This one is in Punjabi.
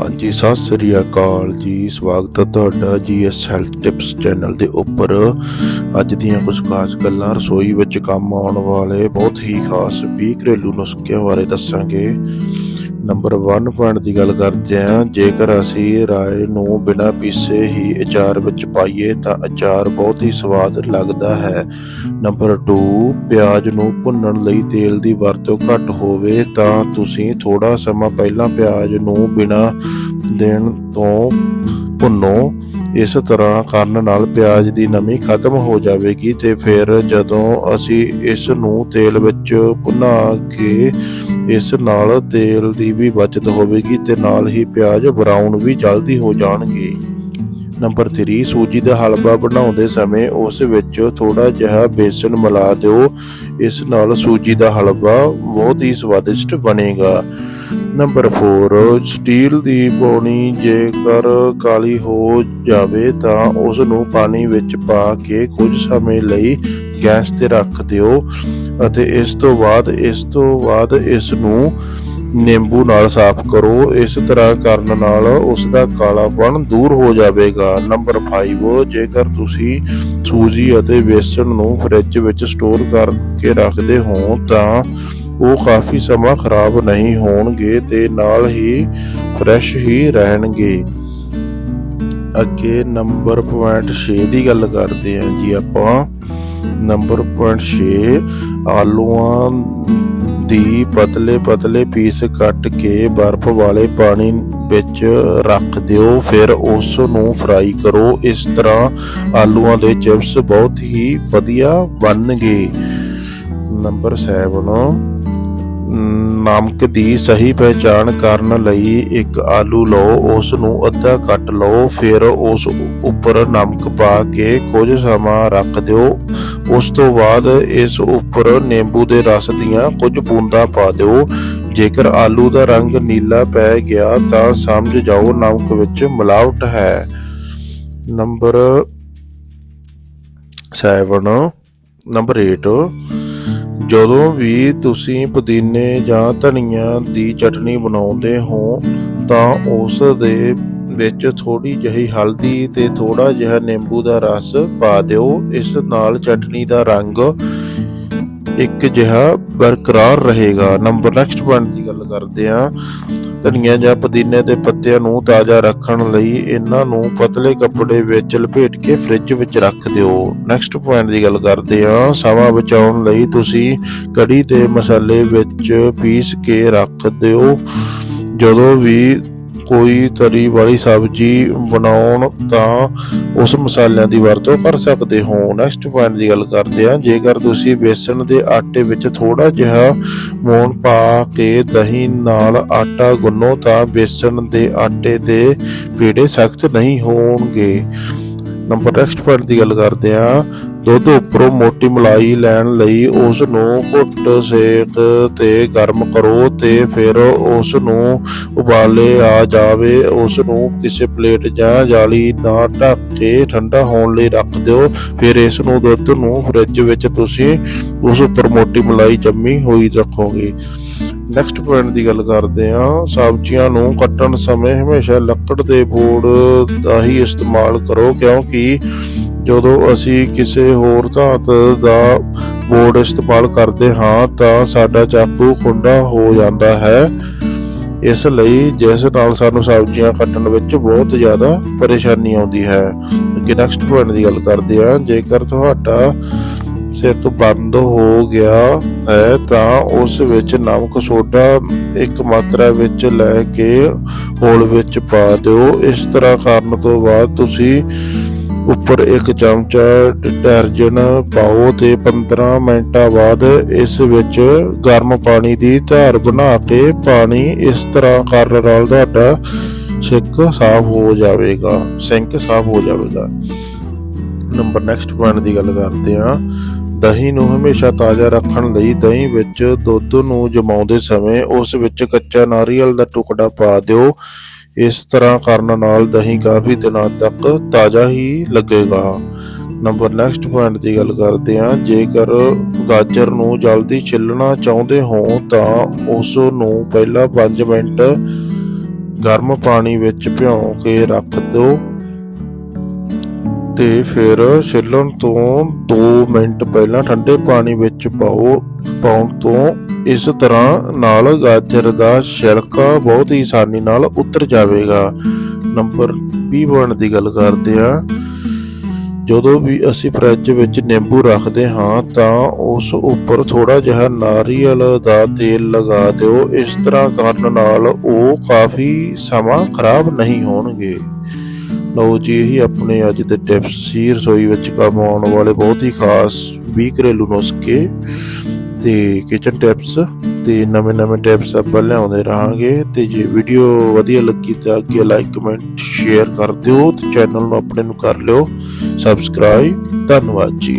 ਹਾਂਜੀ, ਸਤਿ ਸ੍ਰੀ ਅਕਾਲ ਜੀ। ਸਵਾਗਤ ਹੈ ਤੁਹਾਡਾ ਜੀਐਸ ਹੈਲਥ ਟਿਪਸ ਚੈਨਲ ਦੇ ਉੱਪਰ। ਅੱਜ ਦੀਆਂ ਕੁਝ ਖਾਸ ਗੱਲਾਂ, ਰਸੋਈ ਵਿੱਚ ਕੰਮ ਆਉਣ ਵਾਲੇ ਬਹੁਤ ਹੀ ਖਾਸ ਵੀ ਘਰੇਲੂ ਨੁਸਖਿਆਂ ਬਾਰੇ ਦੱਸਾਂਗੇ। ਨੰਬਰ 1 ਪੁਆਇੰਟ ਦੀ ਗੱਲ ਕਰਦੇ ਹਾਂ, ਜੇਕਰ ਅਸੀਂ ਰਾਏ ਨੂੰ ਬਿਨਾਂ ਪੀਸੇ ਹੀ ਅਚਾਰ ਵਿੱਚ ਪਾਈਏ ਤਾਂ ਅਚਾਰ ਬਹੁਤ ਹੀ ਸਵਾਦ ਲੱਗਦਾ ਹੈ। ਨੰਬਰ 2 ਪਿਆਜ਼ ਨੂੰ ਭੁੰਨਣ ਲਈ ਤੇਲ ਦੀ ਵਰਤੋਂ ਘੱਟ ਹੋਵੇ ਤਾਂ ਤੁਸੀਂ ਥੋੜਾ ਸਮਾਂ ਪਹਿਲਾਂ ਪਿਆਜ਼ ਨੂੰ ਬਿਨਾਂ ਦੇਣ ਤੋਂ ਭੁੰਨੋ। ਇਸ ਤਰ੍ਹਾਂ ਕਰਨ ਨਾਲ ਪਿਆਜ਼ ਦੀ ਨਮੀ ਖਤਮ ਹੋ ਜਾਵੇਗੀ ਤੇ ਫਿਰ ਜਦੋਂ ਅਸੀਂ ਇਸ ਨੂੰ ਤੇਲ ਵਿੱਚ ਭੁਨਾ ਕੇ ਇਸ ਨਾਲ ਤੇਲ ਦੀ ਵੀ ਬਚਤ ਹੋਵੇਗੀ ਤੇ ਨਾਲ ਹੀ ਪਿਆਜ਼ ਬਰਾਊਨ ਵੀ ਜਲਦੀ ਹੋ ਜਾਣਗੇ। ਨੰਬਰ 3 ਸੂਜੀ ਦਾ ਹਲਵਾ ਬਣਾਉਂਦੇ ਸਮੇਂ ਉਸ ਵਿੱਚ ਥੋੜਾ ਜਿਹਾ ਬੇਸਨ ਮਿਲਾ ਦਿਓ। ਇਸ ਨਾਲ ਸੂਜੀ ਦਾ ਹਲਵਾ ਬਹੁਤ ਹੀ ਸਵਾਦਿਸ਼ਟ ਬਣੇਗਾ। ਨੰਬਰ 4 ਸਟੀਲ ਦੀ ਪੌਣੀ ਜੇਕਰ ਕਾਲੀ ਹੋ ਜਾਵੇ ਤਾਂ ਉਸ ਨੂੰ ਪਾਣੀ ਵਿੱਚ ਪਾ ਕੇ ਕੁਝ ਸਮੇਂ ਲਈ ਗੈਸ ਤੇ ਰੱਖ ਦਿਓ ਅਤੇ ਇਸ ਤੋਂ ਬਾਅਦ, ਇਸ ਤੋਂ ਬਾਅਦ ਇਸ ਨੂੰ ਨਿੰਬੂ ਨਾਲ ਸਾਫ਼ ਕਰੋ। ਇਸ ਤਰ੍ਹਾਂ ਕਰਨ ਨਾਲ ਉਸ ਦਾ ਕਾਲਾਪਣ ਦੂਰ ਹੋ ਜਾਵੇਗਾ। ਨੰਬਰ 5 ਜੇਕਰ ਤੁਸੀਂ ਸੂਜੀ ਅਤੇ ਬੇਸਣ ਨੂੰ ਫ੍ਰਿਜ ਵਿੱਚ ਸਟੋਰ ਕਰਕੇ ਰੱਖਦੇ ਹੋ, ਤਾਂ ਉਹ ਕਾਫੀ ਸਮਾਂ ਖਰਾਬ ਨਹੀਂ ਹੋਣਗੇ ਤੇ ਨਾਲ ਹੀ ਫਰੈਸ਼ ਹੀ ਰਹਿਣਗੇ। ਅੱਗੇ ਨੰਬਰ ਪੁਆਇੰਟ 6 ਦੀ ਗੱਲ ਕਰਦੇ ਹਾਂ ਜੀ ਆਪਾਂ। ਨੰਬਰ 6 ਆਲੂਆਂ ਦੀ ਪਤਲੇ ਪਤਲੇ ਪੀਸ ਕੱਟ ਕੇ ਬਰਫ਼ ਵਾਲੇ ਪਾਣੀ ਵਿੱਚ ਰੱਖ ਦਿਓ, ਫਿਰ ਉਸ ਨੂੰ ਫਰਾਈ ਕਰੋ। ਇਸ ਤਰ੍ਹਾਂ ਆਲੂਆਂ ਦੇ ਚਿਪਸ ਬਹੁਤ ਹੀ ਵਧੀਆ ਬਣਨਗੇ। ਨੰਬਰ 7 ਨਮਕ ਦੀ ਸਹੀ ਪਹਿਚਾਣ ਕਰਨ ਲਈ ਇੱਕ ਆਲੂ ਲਓ, ਉਸ ਨੂੰ ਅੱਧਾ ਕੱਟ ਲਓ, ਫਿਰ ਉਸ ਉੱਪਰ ਨਮਕ ਪਾ ਕੇ ਕੁਝ ਸਮਾਂ ਰੱਖ ਦਿਓ। ਉਸ ਤੋਂ ਬਾਅਦ ਇਸ ਉੱਪਰ ਨਿੰਬੂ ਦੇ ਰਸ ਦੀਆਂ ਕੁਝ ਬੂੰਦਾਂ ਪਾ ਦਿਓ। ਜੇਕਰ ਆਲੂ ਦਾ ਰੰਗ ਨੀਲਾ ਪੈ ਗਿਆ ਤਾਂ ਸਮਝ ਜਾਓ ਨਮਕ ਵਿੱਚ ਮਿਲਾਵਟ ਹੈ। ਨੰਬਰ 7 ਨੰਬਰ 8 ਜਦੋਂ ਵੀ ਤੁਸੀਂ ਪੁਦੀਨੇ ਜਾਂ ਧਨੀਆ ਦੀ ਚਟਣੀ ਬਣਾਉਂਦੇ ਹੋ, ਤਾਂ ਉਸ ਦੇ ਵਿੱਚ ਥੋੜੀ ਜਿਹੀ ਹਲਦੀ ਤੇ ਥੋੜਾ ਜਿਹਾ ਨਿੰਬੂ ਦਾ ਰਸ ਪਾ ਦਿਓ। ਇਸ ਨਾਲ ਚਟਨੀ ਦਾ ਰੰਗ ਇੱਕ ਜਿਹਾ ਬਰਕਰਾਰ ਰਹੇਗਾ। ਨੰਬਰ ਨੈਕਸਟ ਪੁਆਇੰਟ ਦੀ ਗੱਲ ਕਰਦੇ ਹਾਂ। ਧਨੀਆ ਜਾਂ ਪੁਦੀਨੇ ਦੇ ਪੱਤਿਆਂ ਨੂੰ ਤਾਜ਼ਾ ਰੱਖਣ ਲਈ ਇਹਨਾਂ ਨੂੰ ਪਤਲੇ ਕੱਪੜੇ ਵਿੱਚ ਲਪੇਟ ਕੇ ਫ੍ਰਿਜ ਵਿੱਚ ਰੱਖ ਦਿਓ। ਨੈਕਸਟ ਪੁਆਇੰਟ ਦੀ ਗੱਲ ਕਰਦੇ ਹਾਂ। ਸਮਾਂ ਬਚਾਉਣ ਲਈ ਤੁਸੀਂ ਕੜੀ ਦੇ ਮਸਾਲੇ ਵਿੱਚ ਪੀਸ ਕੇ ਰੱਖ ਦਿਓ। ਜਦੋਂ ਵੀ ਕੋਈ ਤਰੀ ਵਾਲੀ ਸਬਜ਼ੀ ਬਣਾਉਣ ਤਾਂ ਉਸ ਮਸਾਲਿਆਂ ਦੀ ਵਰਤੋਂ ਕਰ ਸਕਦੇ ਹੋ। ਨੈਕਸਟ ਪੁਆਇੰਟ ਦੀ ਗੱਲ ਕਰਦੇ ਹਾਂ। ਜੇਕਰ ਤੁਸੀਂ ਬੇਸਣ ਦੇ ਆਟੇ ਵਿੱਚ ਥੋੜਾ ਜਿਹਾ ਮੋਣ ਪਾ ਕੇ ਦਹੀਂ ਨਾਲ ਆਟਾ ਗੁੰਨੋ ਤਾਂ ਬੇਸਣ ਦੇ ਆਟੇ ਦੇ ਪੇੜੇ ਸਖਤ ਨਹੀਂ ਹੋਣਗੇ। ਨੰਬਰ ਨੈਕਸਟ ਪੁਆਇੰਟ ਦੀ ਗੱਲ ਕਰਦੇ ਹਾਂ। ਦੁੱਧ ਉੱਪਰੋਂ ਮੋਟੀ ਮਲਾਈ ਲੈਣ ਲਈ ਉਸ ਨੂੰ ਘੁੱਟ ਸੇਕ ਤੇ ਗਰਮ ਕਰੋ ਤੇ ਫਿਰ ਉਸ ਨੂੰ ਉਬਾਲੇ ਆ ਜਾਵੇ। ਉਸ ਨੂੰ ਕਿਸੇ ਪਲੇਟ ਜਾਂ ਜਾਲੀ ਨਾਲ ਢੱਕ ਕੇ ਠੰਡਾ ਹੋਣ ਲਈ ਰੱਖ ਦਿਓ। ਫਿਰ ਇਸ ਨੂੰ ਦੁੱਧ ਨੂੰ ਫ੍ਰਿਜ ਵਿੱਚ ਤੁਸੀਂ ਉਸ ਉੱਪਰ ਮੋਟੀ ਮਲਾਈ ਜੰਮੀ ਹੋਈ ਰੱਖੋਗੇ। ਨੈਕਸਟ ਪੁਆਇੰਟ ਦੀ ਗੱਲ ਕਰਦੇ ਹਾਂ। ਸਬਜ਼ੀਆਂ ਨੂੰ ਕੱਟਣ ਸਮੇਂ ਹਮੇਸ਼ਾ ਲੱਕੜ ਦੇ ਬੋਰਡ ਦਾ ਹੀ ਇਸਤੇਮਾਲ ਕਰੋ, ਕਿਉਂਕਿ ਜਦੋਂ ਅਸੀਂ ਕਿਸੇ ਹੋਰ ਧਾਤ ਦਾ ਬੋਰਡ ਇਸਤੇਮਾਲ ਕਰਦੇ ਹਾਂ, ਤਾਂ ਸਾਡਾ ਚਾਕੂ ਖੁੰਡਾ ਹੋ ਜਾਂਦਾ ਹੈ। ਇਸ ਲਈ ਜਿਸ ਨਾਲ ਸਾਨੂੰ ਸਬਜ਼ੀਆਂ ਕੱਟਣ ਵਿੱਚ ਬਹੁਤ ਜ਼ਿਆਦਾ ਪਰੇਸ਼ਾਨੀ ਆਉਂਦੀ ਹੈ। ਕਿ ਨੈਕਸਟ ਪੁਆਇੰਟ ਦੀ ਗੱਲ ਕਰਦੇ ਹਾਂ। ਜੇਕਰ ਤੁਹਾਡਾ ਸਿਰ ਬੰਦ ਹੋ ਗਿਆ ਹੈ ਤਾਂ ਉਸ ਵਿੱਚ ਨਮਕ ਸੋਡਾ ਇੱਕ ਮਾਤਰਾ ਵਿੱਚ ਲੈ ਕੇ ਹੋਲ ਵਿੱਚ ਪਾ ਦਿਓ। ਇਸ ਤਰ੍ਹਾਂ ਕਰਨ ਤੋਂ ਬਾਅਦ ਤੁਸੀਂ ਉੱਪਰ ਇੱਕ ਚਮਚਾ ਡਿਟਰਜੈਂਟ ਪਾਓ ਤੇ 15 ਮਿੰਟਾਂ ਬਾਅਦ ਇਸ ਵਿੱਚ ਗਰਮ ਪਾਣੀ ਦੀ ਧਾਰ ਬਣਾ ਕੇ ਪਾਣੀ ਇਸ ਤਰ੍ਹਾਂ ਕਰਨ ਨਾਲ ਤੁਹਾਡਾ ਸਿੰਕ ਸਾਫ਼ ਹੋ ਜਾਵੇਗਾ। ਸਿੰਕ ਸਾਫ਼ ਹੋ ਜਾਵੇਗਾ। ਨੰਬਰ ਨੈਕਸਟ ਪੁਆਇੰਟ ਦੀ ਗੱਲ ਕਰਦੇ ਹਾਂ। ਦਹੀਂ ਨੂੰ ਹਮੇਸ਼ਾ ਤਾਜ਼ਾ ਰੱਖਣ ਲਈ ਦਹੀਂ ਵਿੱਚ ਦੁੱਧ ਨੂੰ ਜਮਾਉਂਦੇ ਸਮੇਂ ਉਸ ਵਿੱਚ ਕੱਚਾ ਨਾਰੀਅਲ ਦਾ ਟੁਕੜਾ ਪਾ ਦਿਓ। ਇਸ ਤਰ੍ਹਾਂ ਕਰਨ ਨਾਲ ਦਹੀਂ ਕਾਫੀ ਦਿਨਾਂ ਤੱਕ ਤਾਜ਼ਾ ਹੀ ਲੱਗੇਗਾ। ਨੰਬਰ ਨੈਕਸਟ ਪੁਆਇੰਟ ਦੀ ਗੱਲ ਕਰਦੇ ਹਾਂ। ਜੇਕਰ ਗਾਜਰ ਨੂੰ ਜਲਦੀ ਛਿੱਲਣਾ ਚਾਹੁੰਦੇ ਹੋ ਤਾਂ ਉਸ ਨੂੰ ਪਹਿਲਾਂ 5 ਮਿੰਟ ਗਰਮ ਪਾਣੀ ਵਿੱਚ ਭਿਓ ਕੇ ਰੱਖ ਦਿਓ। ਤੇ ਫਿਰ ਛਿੱਲਣ ਤੋਂ 2 ਮਿੰਟ ਪਹਿਲਾਂ ਠੰਡੇ ਪਾਣੀ ਵਿੱਚ ਪਾਓ, ਪਾਉਣ ਤੋਂ ਇਸ ਤਰ੍ਹਾਂ ਨਾਲ ਗਾਜਰ ਦਾ ਛਿਲਕਾ ਬਹੁਤ ਹੀ ਆਸਾਨੀ ਨਾਲ ਉਤਰ ਜਾਵੇਗਾ। ਨੰਬਰ 20 ਦੀ ਗੱਲ ਕਰਦੇ ਆ ਜਦੋਂ ਵੀ ਅਸੀਂ ਫਰਿੱਜ ਵਿੱਚ ਨਿੰਬੂ ਰੱਖਦੇ ਹਾਂ ਤਾਂ ਉਸ ਉੱਪਰ ਥੋੜਾ ਜਿਹਾ ਨਾਰੀਅਲ ਦਾ ਤੇਲ ਲਗਾ ਦਿਓ। ਇਸ ਤਰ੍ਹਾਂ ਕਰਨ ਨਾਲ ਉਹ ਕਾਫੀ ਸਮਾਂ ਖਰਾਬ ਨਹੀਂ ਹੋਣਗੇ। ਲਓ ਜੀ, ਇਹੀ ਆਪਣੇ ਅੱਜ ਦੇ ਟਿਪਸ ਸੀ। ਰਸੋਈ ਵਿੱਚ ਕੰਮ ਆਉਣ ਵਾਲੇ ਬਹੁਤ ਹੀ ਖਾਸ 20 ਘਰੇਲੂ ਨੁਸਖੇ ਤੇ ਕਿਚਨ ਟਿਪਸ ਤੇ ਨਵੇਂ ਨਵੇਂ ਟਿਪਸ ਆਪਾਂ ਲਿਆਉਂਦੇ ਰਹਾਂਗੇ। ਤੇ ਜੇ ਵੀਡੀਓ ਵਧੀਆ ਲੱਗੀ ਤਾਂ ਅੱਗੇ ਲਾਈਕ ਕਮੈਂਟ ਸ਼ੇਅਰ ਕਰ ਦਿਓ ਤੇ ਚੈਨਲ ਨੂੰ ਆਪਣੇ ਨੂੰ ਕਰ ਲਿਓ। ਸਬਸਕ੍ਰਾਈਬ ਧੰਨਵਾਦ ਜੀ।